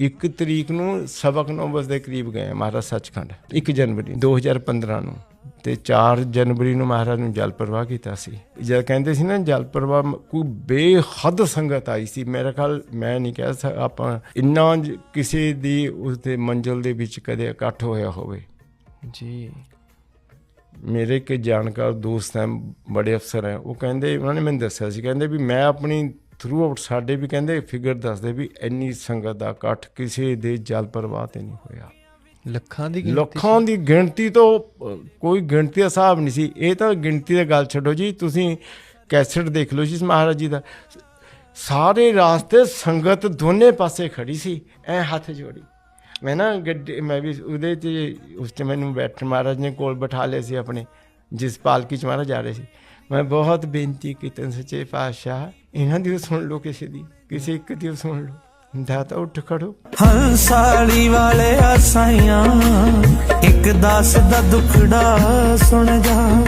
1 ਤਰੀਕ ਨੂੰ ਸਬਕ ਨੌ ਵਜੇ ਦੇ ਕਰੀਬ ਗਏ ਮਹਾਰਾਜ ਸੱਚਖੰਡ 1 ਜਨਵਰੀ 2015 ਨੂੰ। ਤੇ 4 ਜਨਵਰੀ ਨੂੰ ਮਹਾਰਾਜ ਨੂੰ ਜਲ ਪ੍ਰਵਾਹ ਕੀਤਾ ਸੀ। ਜਦ ਕਹਿੰਦੇ ਸੀ ਨਾ ਜਲ ਪ੍ਰਵਾਹ ਕੋਈ ਬੇਹੱਦ ਸੰਗਤ ਆਈ ਸੀ। ਮੇਰੇ ਖਿਆਲ ਮੈਂ ਨਹੀਂ ਕਹਿ ਸਕ ਆਪਾਂ ਇੰਨਾ ਕਿਸੇ ਦੀ ਉਸ ਦੇ ਮੰਜ਼ਲ ਦੇ ਵਿੱਚ ਕਦੇ ਇਕੱਠ ਹੋਇਆ ਹੋਵੇ। ਜੀ। ਮੇਰੇ ਇੱਕ ਜਾਣਕਾਰ ਦੋਸਤ ਹੈ ਬੜੇ ਅਫਸਰ ਹੈ ਉਹ ਕਹਿੰਦੇ ਉਹਨਾਂ ਨੇ ਮੈਨੂੰ ਦੱਸਿਆ ਸੀ ਕਹਿੰਦੇ ਵੀ ਮੈਂ ਆਪਣੀ ਥਰੂ ਆਊਟ ਸਾਡੇ ਵੀ ਕਹਿੰਦੇ ਫਿਗਰ ਦੱਸਦੇ ਵੀ ਇੰਨੀ ਸੰਗਤ ਦਾ ਇਕੱਠ ਕਿਸੇ ਦੇ ਜਲ ਪ੍ਰਵਾਹ ਤੇ ਨਹੀਂ ਹੋਇਆ। ਲੱਖਾਂ ਦੀ ਗਿਣਤੀ ਲੱਖਾਂ ਦੀ ਗਿਣਤੀ ਤੋਂ ਕੋਈ ਗਿਣਤੀ ਦਾ ਹਿਸਾਬ ਨਹੀਂ ਸੀ। ਇਹ ਤਾਂ ਗਿਣਤੀ ਦੀ ਗੱਲ ਛੱਡੋ ਜੀ ਤੁਸੀਂ ਕੈਸਟ ਦੇਖ ਲਓ ਜੀ ਮਹਾਰਾਜ ਜੀ ਦਾ। ਸਾਰੇ ਰਾਸਤੇ ਸੰਗਤ ਦੋਨੇ ਪਾਸੇ ਖੜੀ ਸੀ ਐ ਹੱਥ ਜੋੜੀ। ਮੈਂ ਨਾ ਗੱਡੀ ਮੈਂ ਵੀ ਉਹਦੇ ਚ ਉਸ ਤੇ ਮੈਨੂੰ ਬੈਠ ਮਹਾਰਾਜ ਨੇ ਕੋਲ ਬਿਠਾ ਲਿਆ ਸੀ ਆਪਣੇ। ਜਿਸ ਪਾਲਕੀ ਚ ਮਹਾਰਾਜ ਜਾ ਰਹੇ ਸੀ। ਮੈਂ ਬਹੁਤ ਬੇਨਤੀ ਕੀਤੀ ਸੱਚੇ ਪਾਤਸ਼ਾਹ, ਇਹਨਾਂ ਦੀ ਸੁਣ ਲਓ ਕਿਸੇ ਦੀ, ਕਿਸੇ ਇੱਕ ਦੀ ਸੁਣ ਲਓ। ਦਾਤਾ ਉੱਠ ਖੜੋ। ਹੰਸਾਲੀ ਵਾਲੇ ਆਸਾਈਆਂ, ਇੱਕ ਦਾਸ ਦਾ ਦੁਖੜਾ ਸੁਣ ਜਾ।